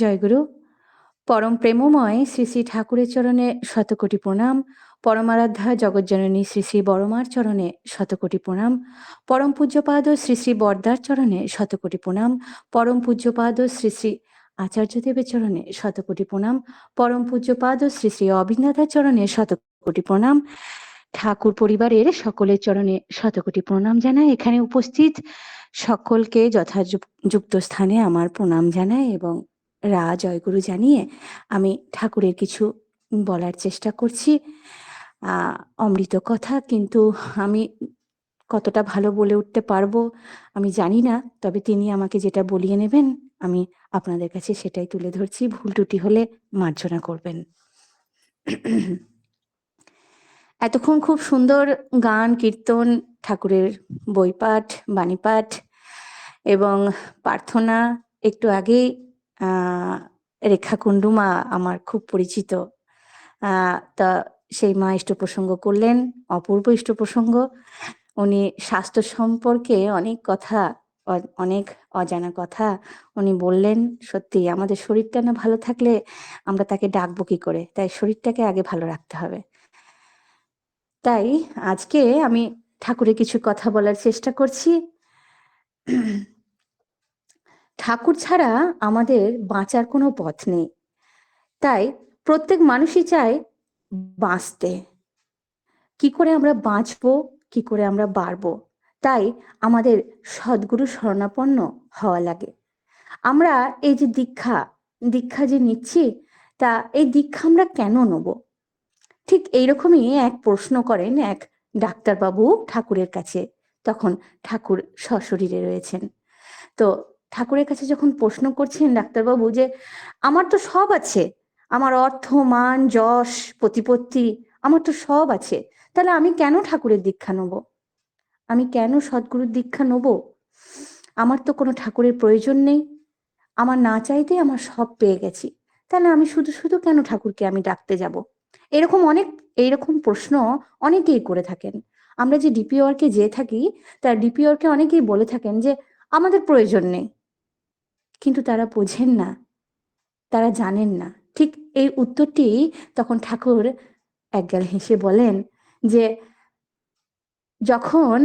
জয়গুরু, পরম প্রেমময় শ্রী শ্রী ঠাকুরের চরণে শতকোটি প্রণাম, পরমারাধ্যা জগজ্জননী শ্রী শ্রী বড়মার চরণে শতকোটি প্রণাম, পরম পূজ্যপাদ শ্রী শ্রী বর্দার চরণে শতকোটি প্রণাম, পরম পূজ্যপাদ শ্রী শ্রী আচার্যদেবের চরণে শতকোটি প্রণাম, পরম পূজ্যপাদ শ্রী শ্রী অবিন্দাদার চরণে শতকোটি প্রণাম, ঠাকুর পরিবারের সকলের চরণে শতকোটি প্রণাম জানাই। এখানে উপস্থিত সকলকে যথাযুক্ত স্থানে আমার প্রণাম জানাই এবং রা জয়গুরু জানিয়ে আমি ঠাকুরের কিছু বলার চেষ্টা করছি। অমৃত কথা কিন্তু আমি কতটা ভালো বলে উঠতে পারব আমি জানি না, তবে তিনি আমাকে যেটা বলিয়ে নেবেন, আমি আপনাদের কাছে সেটাই তুলে ধরছি। ভুল টুটি হলে মার্জনা করবেন। এতক্ষণ খুব সুন্দর গান, কীর্তন, ঠাকুরের বইপাঠ, বাণীপাঠ এবং প্রার্থনা একটু আগেই রেখা কুণ্ডুমা আমার খুব পরিচিত। তা সেই মা ইষ্ট প্রসঙ্গ করলেন, অপূর্ব ইষ্ট প্রসঙ্গ উনি স্বাস্থ্য সম্পর্কে অনেক কথা অনেক অজানা কথা উনি বললেন, সত্যি, আমাদের শরীরটা না ভালো থাকলে আমরা তাকে ডাকবো কি করে? তাই শরীরটাকে আগে ভালো রাখতে হবে। তাই আজকে আমি ঠাকুরের কিছু কথা বলার চেষ্টা করছি। ঠাকুর ছাড়া আমাদের বাঁচার কোনো পথ নেই। তাই প্রত্যেক মানুষই চায় বাঁচতে। কি করে আমরা বাঁচবো? কি করে আমরা বাড়বো? তাই আমাদের সদ্গুরু শরণাপন্ন হওয়া লাগে। আমরা এই যে দীক্ষা দীক্ষা যে নিচ্ছি, তা এই দীক্ষা আমরা কেন নেব? ঠিক এইরকমই এক প্রশ্ন করেন এক ডাক্তারবাবু ঠাকুরের কাছে। তখন ঠাকুর সশরীরে রয়েছেন। তো ঠাকুরের কাছে যখন প্রশ্ন করছেন ডাক্তারবাবু যে, আমার তো সব আছে, আমার অর্থ, মান, যশ, প্রতিপত্তি, আমার তো সব আছে, তাহলে আমি কেন ঠাকুরের দীক্ষা নেব? আমি কেন সদ্গুরুর দীক্ষা নেব? আমার তো কোনো ঠাকুরের প্রয়োজন নেই, আমার না চাইতেই আমার সব পেয়ে গেছি, তাহলে আমি শুধু শুধু কেন ঠাকুরকে আমি ডাকতে যাব? এরকম অনেক, এইরকম প্রশ্ন অনেকেই করে থাকেন। আমরা যে ডিপিওরকে যেয়ে থাকি, তার ডিপিওরকে অনেকেই বলে থাকেন যে, আমাদের প্রয়োজন নেই কিন্তু তারা বোঝেন না। তারা জানেন না। ঠিক এই উত্তরটি তখন ঠাকুর একগাল হেসে বলেন যে, যখন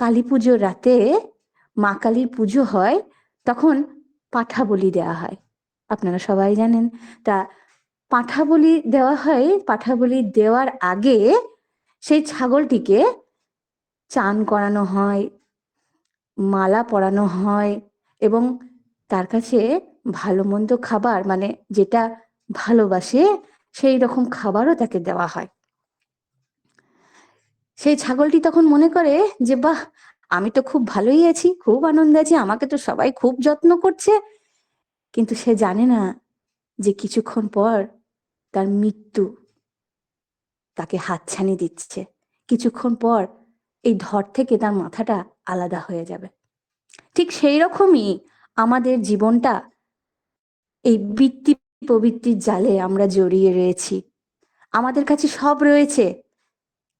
কালী পুজোর রাতে মা কালীর পুজো হয়, তখন পাঠা বলি দেওয়া হয়। আপনারা সবাই জানেন। তা পাঠা বলি দেওয়া হয় পাঠা বলি দেওয়ার আগে সেই ছাগলটিকে চান করানো হয়, মালা পরানো হয় এবং তার কাছে ভালো মন্দ খাবার মানে যেটা ভালোবাসে, সেই রকম খাবারও তাকে দেওয়া হয়। সেই ছাগলটি তখন মনে করে যে, বাহ, আমি তো খুব ভালোই আছি, খুব আনন্দে আছি, আমাকে তো সবাই খুব যত্ন করছে। কিন্তু সে জানে না যে কিছুক্ষণ পর তার মৃত্যু তাকে হাতছানি দিচ্ছে। কিছুক্ষণ পর এই ধর থেকে তার মাথাটা আলাদা হয়ে যাবে। ঠিক সেই রকমই আমাদের জীবনটা এই বৃত্তি প্রবৃত্তির জালে আমরা জড়িয়ে রয়েছি। আমাদের কাছে সব রয়েছে,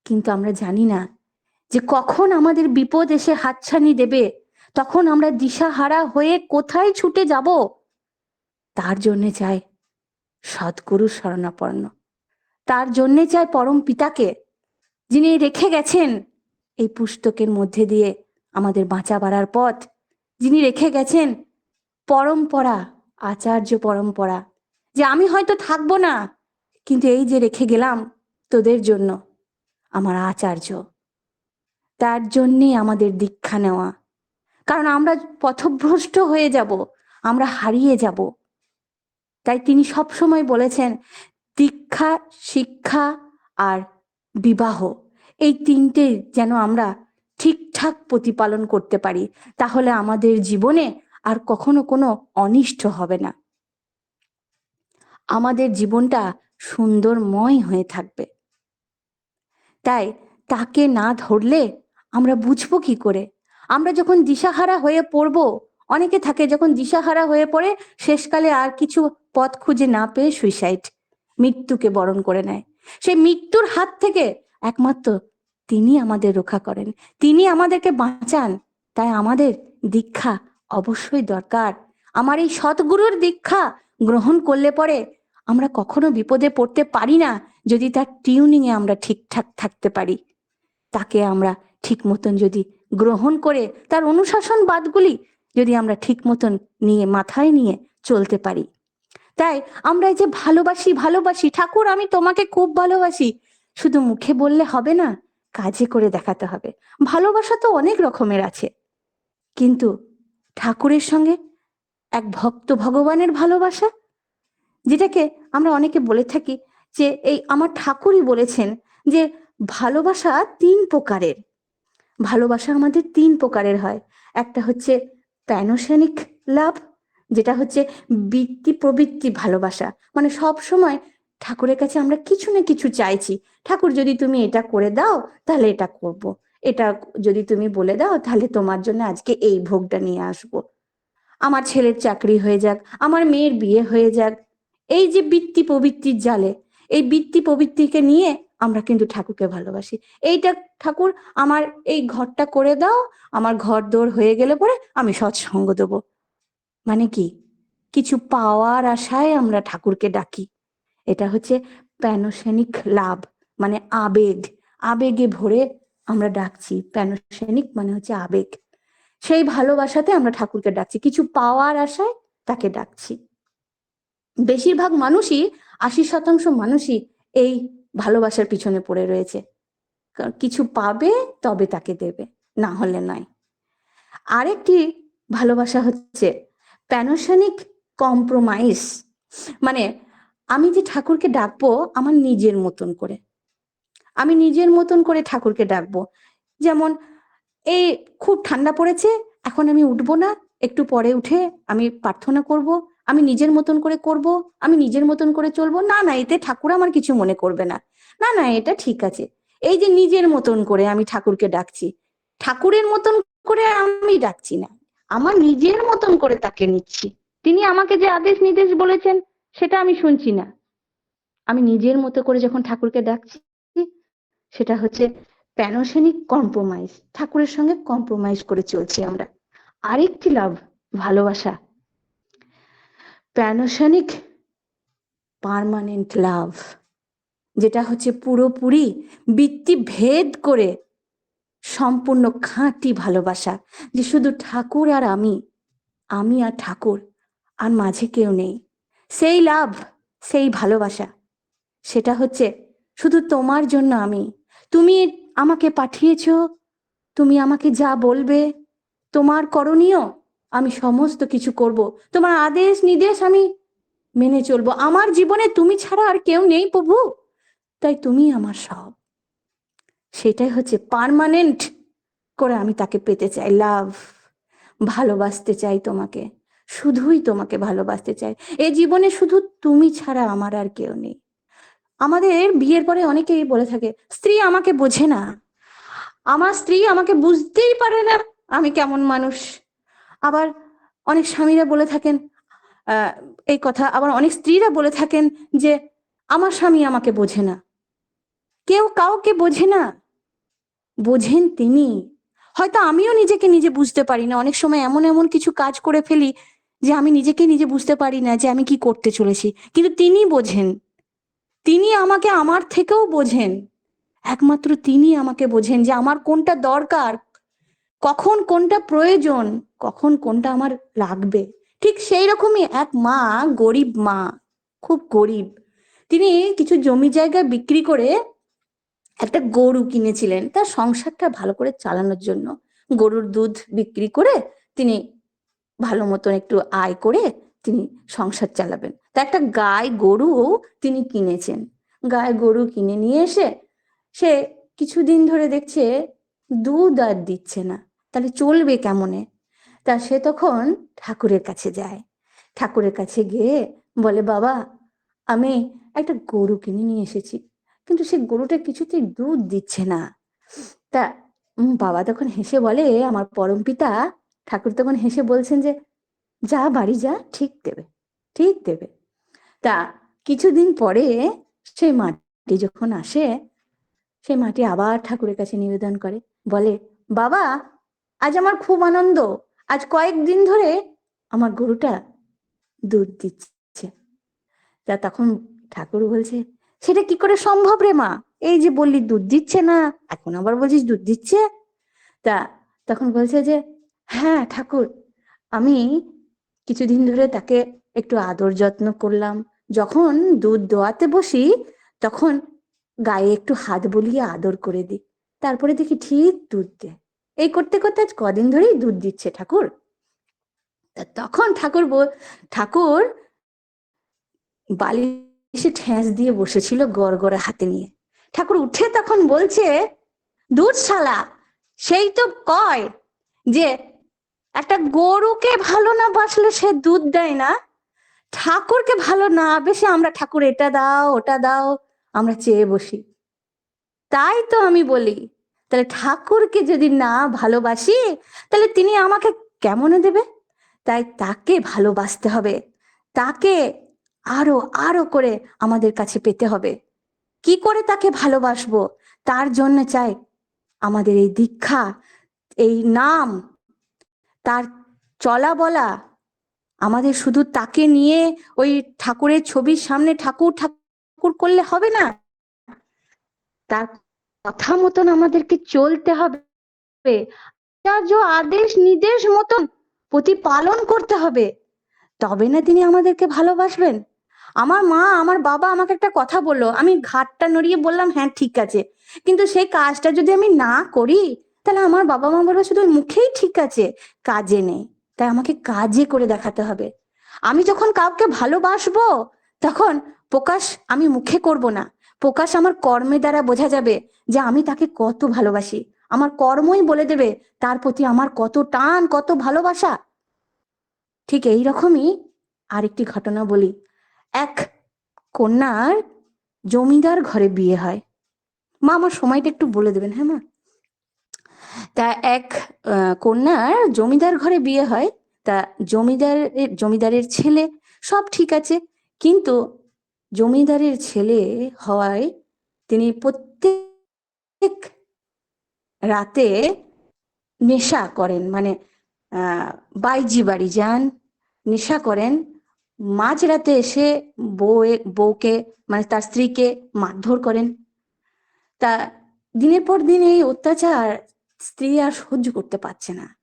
কিন্তু আমরা জানি না যে কখন আমাদের বিপদ এসে হাতছানি দেবে, তখন আমরা দিশাহারা হয়ে কোথায় ছুটে যাব? তার জন্যে চাই সৎগুরু শরণাপন্ন। তার জন্যে চাই পরম পিতাকে, যিনি রেখে গেছেন এই পুস্তকের মধ্যে দিয়ে আমাদের বাঁচা বাড়ার পথ। যিনি রেখে গেছেন পরম্পরা, আচার্য পরম্পরা, যে আমি হয়তো থাকব না, কিন্তু এই যে রেখে গেলাম তোদের জন্য আমার আচার্য। তার জন্যেই আমাদের দীক্ষা নেওয়া। কারণ আমরা পথভ্রষ্ট হয়ে যাব, আমরা হারিয়ে যাব। তাই তিনি সব সময় বলেছেন, দীক্ষা, শিক্ষা আর বিবাহ, এই তিনটে যেন আমরা ঠিকঠাক প্রতিপালন করতে পারি, তাহলে আমাদের জীবনে আর কখনো কোনো অনিষ্ট হবে না। আমাদের জীবনটা সুন্দরময় হয়ে থাকবে। তাই তাকে না ধরলে আমরা বুঝব কি করে? আমরা যখন দিশাহারা হয়ে পড়ব, অনেকে থাকে যখন দিশাহারা হয়ে পড়ে, শেষকালে আর কিছু পথ খুঁজে না পেয়ে সুইসাইড মৃত্যুকে বরণ করে নেয়। সেই মৃত্যুর হাত থেকে একমাত্র তিনি আমাদের রক্ষা করেন। তিনি আমাদেরকে বাঁচান। তাই আমাদের দীক্ষা অবশ্যই দরকার। আমার এই সৎগুরুর দীক্ষা গ্রহণ করলে পরে আমরা কখনো বিপদে পড়তে পারি না যদি তার টিউনিং এ আমরা ঠিকঠাক থাকতে পারি। তাকে আমরা ঠিক মতন যদি গ্রহণ করে, তার অনুশাসন বাদগুলি যদি আমরা ঠিক মতন নিয়ে, মাথায় নিয়ে চলতে পারি। তাই আমরা যে ভালোবাসি ভালোবাসি, ঠাকুর আমি তোমাকে খুব ভালোবাসি, শুধু মুখে বললে হবে না কাজে করে দেখাতে হবে। ভালোবাসা তো অনেক রকমের আছে। কিন্তু ঠাকুরের সঙ্গে এক ভক্ত ভগবানের ভালোবাসা? যেটাকে আমরা অনেকে বলে থাকি যে, এই আমার ঠাকুরই বলেছেন যে, ভালোবাসা তিন প্রকারের। ভালোবাসা আমাদের তিন প্রকারের হয়। একটা হচ্ছে প্যানোসেনিক লাভ, যেটা হচ্ছে বৃত্তি প্রবৃত্তি ভালোবাসা। মানে সব সময় ঠাকুরের কাছে আমরা কিছু না কিছু চাইছি। ঠাকুর, যদি তুমি এটা করে দাও, তাহলে এটা করব। এটা যদি তুমি বলে দাও, তাহলে তোমার জন্য আজকে এই ভোগটা নিয়ে আসব। আমার ছেলের চাকরি হয়ে যাক, আমার মেয়ের বিয়ে হয়ে যাক, এই যে বৃত্তি প্রবৃত্তির জালে, এই বৃত্তি প্রবৃত্তিকে নিয়ে আমরা কিন্তু ঠাকুরকে ভালোবাসি। এইটা ঠাকুর, আমার এই ঘরটা করে দাও, আমার ঘর দৌড় হয়ে গেলে পরে আমি সৎসঙ্গ দেব। মানে কি? কিছু পাওয়ার আশায় আমরা ঠাকুরকে ডাকি। এটা হচ্ছে প্যানোসেনিক লাভ মানে আবেগ। আবেগে ভরে আমরা ডাকছি। প্যানোসেনিক মানে হচ্ছে আবেগ। সেই ভালোবাসাতে আমরা ঠাকুরকে ডাকছি। কিছু পাওয়ার আশায় তাকে ডাকছি। বেশিরভাগ মানুষই, আশি শতাংশ মানুষই এই ভালোবাসার পিছনে পড়ে রয়েছে। কিছু পাবে, তবে তাকে দেবে, না হলে নয়। আরেকটি ভালোবাসা হচ্ছে প্যানোসেনিক কম্প্রোমাইজ মানে আমি যে ঠাকুরকে ডাকবো আমার নিজের মতন করে। আমি নিজের মতন করে ঠাকুরকে ডাকবো। যেমন, এই খুব ঠান্ডা পড়েছে, এখন আমি উঠবো না, একটু পরে উঠে আমি প্রার্থনা করব, আমি নিজের মতন করে করব, আমি নিজের মতন করে চলবো। না না, এতে ঠাকুর আমার কিছু মনে করবে না। না না, এটা ঠিক আছে। এই যে নিজের মতন করে আমি ঠাকুরকে ডাকছি, ঠাকুরের মতন করে আমি ডাকছি না। আমার নিজের মতন করে তাকে নিচ্ছি। তিনি আমাকে যে আদেশ নির্দেশ বলেছেন সেটা আমি শুনছি না। আমি নিজের মতো করে যখন ঠাকুরকে ডাকছি, সেটা হচ্ছে প্যানোসেনিক কম্প্রোমাইজ। ঠাকুরের সঙ্গে কম্প্রোমাইজ করে চলছি আমরা। আরেকটি লাভ, ভালোবাসা। প্যানোসেনিক পার্মানেন্ট লাভ, যেটা হচ্ছে পুরোপুরি বৃত্তি ভেদ করে সম্পূর্ণ খাঁটি ভালোবাসা, যে শুধু ঠাকুর আর আমি আমি আর ঠাকুর, আর মাঝে কেউ নেই। সেই লাভ, সেই ভালোবাসা, সেটা হচ্ছে শুধু তোমার জন্য আমি। তুমি আমাকে পাঠিয়েছ, তুমি আমাকে যা বলবে, তোমার করণীয়, আমি সমস্ত কিছু করব। তোমার আদেশ, নির্দেশ আমি মেনে চলবো। আমার জীবনে তুমি ছাড়া আর কেউ নেই প্রভু। তাই তুমি আমার সব। সেটাই হচ্ছে পার্মানেন্ট করে আমি তাকে পেতে চাই লাভ ভালোবাসতে চাই তোমাকে। শুধুই তোমাকে ভালোবাসতে চাই। এই জীবনে শুধু তুমি ছাড়া আমার আর কেউ নেই। আমাদের বিয়ের পরে অনেকেই বলে থাকে, স্ত্রী আমাকে বোঝে না। আমার স্ত্রী আমাকে বুঝতেই পারে না আমি কেমন মানুষ। আবার অনেক স্বামীরা বলে থাকেন এই কথা। আবার অনেক স্ত্রীরা বলে থাকেন যে, আমার স্বামী আমাকে বোঝে না। কেউ কাউকে বোঝে না। বোঝেন তিনি। হয়তো আমিও নিজেকে নিজে বুঝতে পারি না। অনেক সময় এমন এমন কিছু কাজ করে ফেলি যে আমি নিজেকে নিজে বুঝতে পারি না যে আমি কি করতে চলেছি। কিন্তু তিনি বোঝেন। তিনি আমাকে আমার থেকেও বোঝেন। একমাত্র তিনি আমাকে বোঝেন যে আমার কোনটা দরকার, কখন কোনটা প্রয়োজন, কখন কোনটা আমার লাগবে। ঠিক সেই রকমই এক মা, গরিব মা, খুব গরিব। তিনি কিছু জমি জায়গা বিক্রি করে একটা গরু কিনেছিলেন। তার সংসারটা ভালো করে চালানোর জন্য। গরুর দুধ বিক্রি করে তিনি ভালো মতন একটু আয় করে তিনি সংসার চালাবেন। তা একটা গায়ে গরুও তিনি কিনেছেন। গায়ে গরু কিনে নিয়ে এসে সে কিছুদিন ধরে দেখছে দুধ আর দিচ্ছে না। তাহলে চলবে কেমনে? তা সে তখন ঠাকুরের কাছে যায়। ঠাকুরের কাছে গিয়ে বলে, বাবা, আমি একটা গরু কিনে নিয়ে এসেছি। কিন্তু সে গরুটা কিছুতেই দুধ দিচ্ছে না। তা বাবা তখন হেসে বলে, আমার পরম পিতা ঠাকুর তখন হেসে বলছেন যে, যা বাড়ি যা, ঠিক দেবে ঠিক দেবে। তা কিছুদিন পরে সেই মাটি যখন আসে, সেই মাটি আবার ঠাকুরের কাছে নিবেদন করে। বলে, বাবা, আজ আমার খুব আনন্দ। আজ কয়েকদিন ধরে আমার গরুটা দুধ দিচ্ছে। তা তখন ঠাকুর বলছে, সেটা কি করে সম্ভব রে মা? এই যে বললি দুধ দিচ্ছে না, এখন আবার বলছিস দুধ দিচ্ছে? তা তখন বলছে যে হ্যাঁ ঠাকুর। আমি কিছুদিন ধরে তাকে একটু আদর যত্ন করলাম। যখন দুধ দোয়াতে বসি, তখন গায়ে একটু হাত বলিয়ে আদর করে দিই। তারপরে দেখি ঠিক দুধ দেয়। এই করতে করতে আজ কদিন ধরেই দুধ দিচ্ছে ঠাকুর। তখন ঠাকুর ঠাকুর বালিশে ঠেস দিয়ে বসেছিল গড়গড়ে হাতে নিয়ে। ঠাকুর উঠে তখন বলছে দুধ শালা সেই তো কয় যে একটা গরুকে ভালো না বাসলে সে দুধ দেয় না। ঠাকুরকে ভালো না বেশি আমরা ঠাকুর এটা দাও, ওটা দাও, আমরা চেয়ে বসি। তাই তো আমি বলি, তাহলে ঠাকুরকে যদি না ভালোবাসি, তাহলে তিনি আমাকে কেমন দেবে? তাই তাকে ভালোবাসতে হবে। তাকে আরও আরও করে আমাদের কাছে পেতে হবে। কি করে তাকে ভালোবাসবো? তার জন্য চাই আমাদের এই দীক্ষা, এই নাম তার চলা বলা, আমাদের শুধু তাকে নিয়ে ওই ঠাকুরের ছবির সামনে ঠাকুর ঠাকুর করলে হবে না? তার কথা মতন আমাদেরকে চলতে হবে। আদেশ, নির্দেশ মতন প্রতিপালন করতে হবে। তবে না তিনি আমাদেরকে ভালোবাসবেন? আমার মা, আমার বাবা আমাকে একটা কথা বলল। আমি ঘাটটা নড়িয়ে বললাম হ্যাঁ ঠিক আছে। কিন্তু সেই কাজটা যদি আমি না করি তাহলে আমার বাবা মা বলবে, শুধু মুখেই ঠিক আছে, কাজে নেই। তাই আমাকে কাজে করে দেখাতে হবে। আমি যখন কাউকে ভালোবাসবো, তখন প্রকাশ আমি মুখে করব না। প্রকাশ আমার কর্মে দ্বারা বোঝা যাবে যে আমি তাকে কত ভালোবাসি। আমার কর্মই বলে দেবে তার প্রতি আমার কত টান, কত ভালোবাসা। ঠিক এই রকমই আরেকটি ঘটনা বলি। এক কন্যার জমিদার ঘরে বিয়ে হয়। মা, আমার সময়টা একটু বলে দেবেন হ্যাঁ মা? তা এক কন্যার জমিদার ঘরে বিয়ে হয়। তা জমিদার, জমিদারের ছেলে, সব ঠিক আছে। কিন্তু জমিদারের ছেলে হওয়ায় তিনি প্রত্যেক রাতে নেশা করেন। মানে বাইজি বাড়ি যান, নেশা করেন। মাঝরাতে এসে বউয়ে, বউকে মানে তার স্ত্রীকে মারধর করেন। তা দিনের পর দিন এই অত্যাচার স্ত্রী আর সহ্য করতে পারছে না।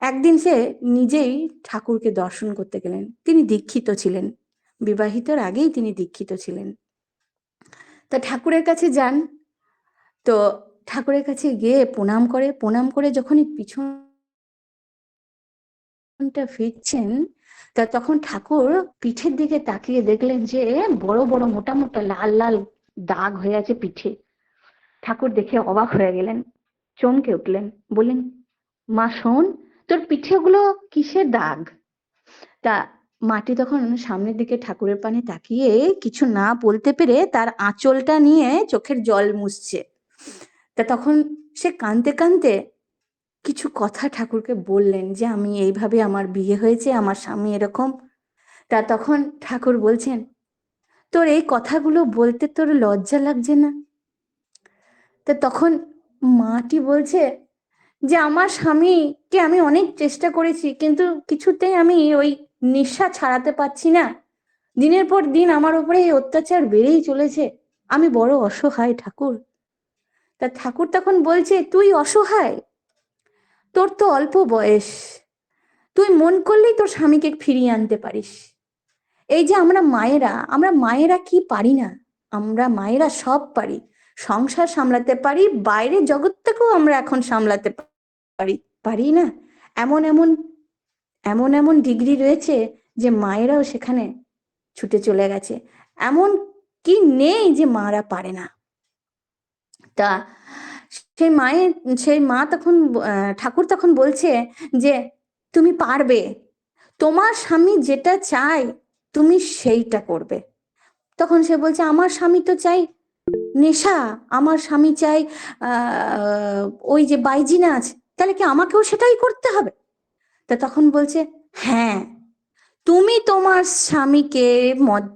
একদিন সে নিজেই ঠাকুরকে দর্শন করতে গেলেন। তিনি দীক্ষিত ছিলেন। বিবাহিতর আগেই তিনি দীক্ষিত ছিলেন। তা ঠাকুরের কাছে যান। তো ঠাকুরের কাছে গিয়ে প্রণাম করে। প্রণাম করে যখনই পিছনটা ফিরছেন, তা তখন ঠাকুর পিঠের দিকে তাকিয়ে দেখলেন যে বড় বড়, মোটা মোটা, লাল লাল দাগ হয়ে আছে পিঠে। ঠাকুর দেখে অবাক হয়ে গেলেন। চমকে উঠলেন, বললেন, মা, শোন, তোর পিঠেগুলো কিসের দাগ? তা মাটি তখন সামনের দিকে ঠাকুরের পানে তাকিয়ে কিছু না বলতে পেরে তার আঁচলটা নিয়ে চোখের জল মুছছে। তা তখন সে কানতে কানতে কিছু কথা ঠাকুরকে বললেন যে, আমি এইভাবে আমার বিয়ে হয়েছে, আমার স্বামী এরকম। তা তখন ঠাকুর বলছেন, তোর এই কথাগুলো বলতে তোর লজ্জা লাগছে না? তা তখন মাটি বলছে? যে আমার স্বামীকে আমি অনেক চেষ্টা করেছি, কিন্তু কিছুতেই আমি ওই নেশা ছাড়াতে পারছি না। দিনের পর দিন আমার উপরে এই অত্যাচার বেড়েই চলেছে। আমি বড় অসহায় ঠাকুর। তা ঠাকুর তখন বলছে, তুই অসহায়? তোর তো অল্প বয়স। তুই মন করলেই তোর স্বামীকে ফিরিয়ে আনতে পারিস। এই যে আমরা মায়েরা আমরা মায়েরা কি পারি না? আমরা মায়েরা সব পারি। সংসার সামলাতে পারি, বাইরে জগৎটাকেও আমরা এখন সামলাতে পারি পারি না? এমন এমন এমন এমন ডিগ্রি রয়েছে যে মায়েরাও সেখানে ছুটে চলে গেছে। এমন কি নেই যে মারা পারে না। তা সেই মায়ের, সেই মা তখন ঠাকুর তখন বলছে যে, তুমি পারবে। তোমার স্বামী যেটা চাই তুমি সেইটা করবে। তখন সে বলছে, আমার স্বামী তো চাই নেশা? আমার স্বামী চাই ওই যে বাইজি নাচ তাহলে কি আমাকেও সেটাই করতে হবে? তা তখন বলছে হ্যাঁ তুমি তোমার স্বামীকে মদ,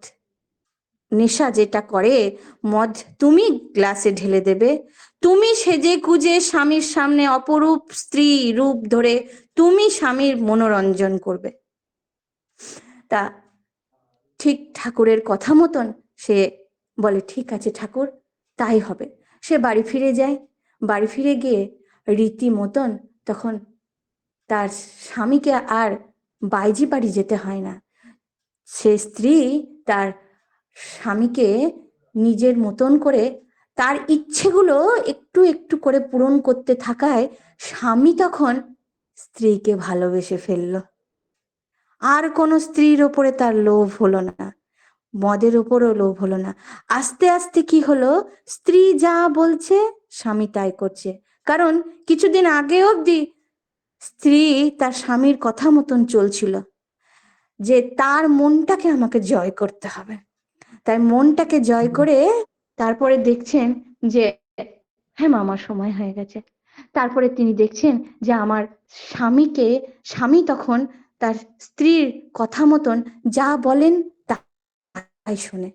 নেশা যেটা করে, মদ তুমি গ্লাসে ঢেলে দেবে, তুমি সেজে কুজে স্বামীর সামনে অপরূপ স্ত্রী রূপ ধরে তুমি স্বামীর মনোরঞ্জন করবে। তা ঠিক ঠাকুরের কথা মতন সে বলে, ঠিক আছে ঠাকুর তাই হবে। সে বাড়ি ফিরে যায়। বাড়ি ফিরে গিয়ে রীতি মতন তখন তার স্বামীকে আর বাইজি বাড়ি যেতে হয় না। সে স্ত্রী তার স্বামীকে নিজের মতন করে তার ইচ্ছেগুলো একটু একটু করে পূরণ করতে থাকায় স্বামী তখন স্ত্রীকে ভালোবেসে ফেলল। আর কোনো স্ত্রীর ওপরে তার লোভ হলো না। মদের ওপরও লোভ হলো না। আস্তে আস্তে কি হলো? স্ত্রী যা বলছে স্বামী তাই করছে। কারণ কিছুদিন আগে অবধি স্ত্রী তার স্বামীর কথা মতন চলছিল যে তার মনটাকে আমাকে জয় করতে হবে। তাই মনটাকে জয় করে তারপরে দেখছেন যে হ্যাঁ মামার সময় হয়ে গেছে। তারপরে তিনি দেখছেন যে আমার স্বামীকে স্বামী তখন তার স্ত্রীর কথা মতন যা বলেন তাই শোনে।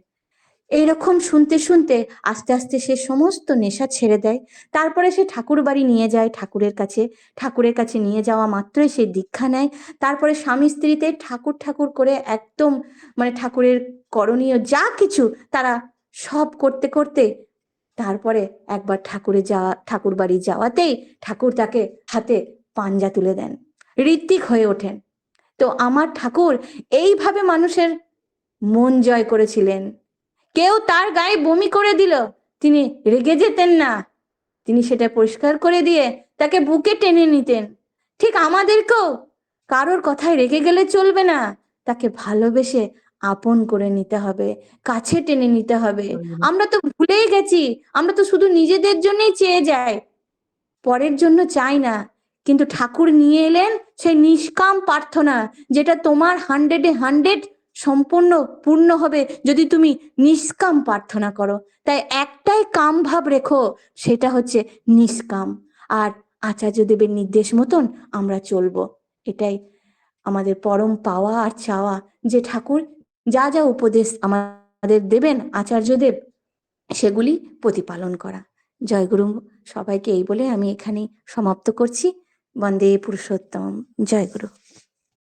এইরকম শুনতে শুনতে আস্তে আস্তে সে সমস্ত নেশা ছেড়ে দেয়। তারপরে সে ঠাকুর বাড়ি নিয়ে যায় ঠাকুরের কাছে। ঠাকুরের কাছে নিয়ে যাওয়া মাত্রই সে দীক্ষা নেয়। তারপরে স্বামী স্ত্রীতে ঠাকুর ঠাকুর করে একদম মানে ঠাকুরের করণীয় যা কিছু তারা সব করতে করতে তারপরে একবার ঠাকুরে যাওয়া, ঠাকুর বাড়ি যাওয়াতেই ঠাকুর তাকে হাতে পাঞ্জা তুলে দেন। ঋত্বিক হয়ে ওঠেন। তো আমার ঠাকুর এইভাবে মানুষের মন জয় করেছিলেন। কেউ তার গায়ে বমি করে দিল। তিনি রেগে যেতেন না। তিনি সেটা পরিষ্কার করে দিয়ে তাকে বুকে টেনে নিতেন। ঠিক আমাদেরকেও। কারোর কথায় রেগে গেলে চলবে না। তাকে ভালোবেসে আপন করে নিতে হবে, কাছে টেনে নিতে হবে। আমরা তো ভুলেই গেছি। আমরা তো শুধু নিজেদের জন্যই চেয়ে যাই। পরের জন্য চাই না। কিন্তু ঠাকুর নিয়ে এলেন সেই নিষ্কাম প্রার্থনা, যেটা তোমার হান্ড্রেডে হান্ড্রেড সম্পূর্ণ পূর্ণ হবে যদি তুমি নিষ্কাম প্রার্থনা করো। তাই একটাই কাম ভাব রেখো, সেটা হচ্ছে নিষ্কাম। আর আচার্যদেবের নির্দেশ মতন আমরা চলবো। এটাই আমাদের পরম পাওয়া আর চাওয়া। যে ঠাকুর যা যা উপদেশ আমাদের দেবেন আচার্যদেব, সেগুলি প্রতিপালন করা। জয়গুরু সবাইকে এই বলে আমি এখানেই সমাপ্ত করছি। বন্দে পুরুষোত্তম। জয়গুরু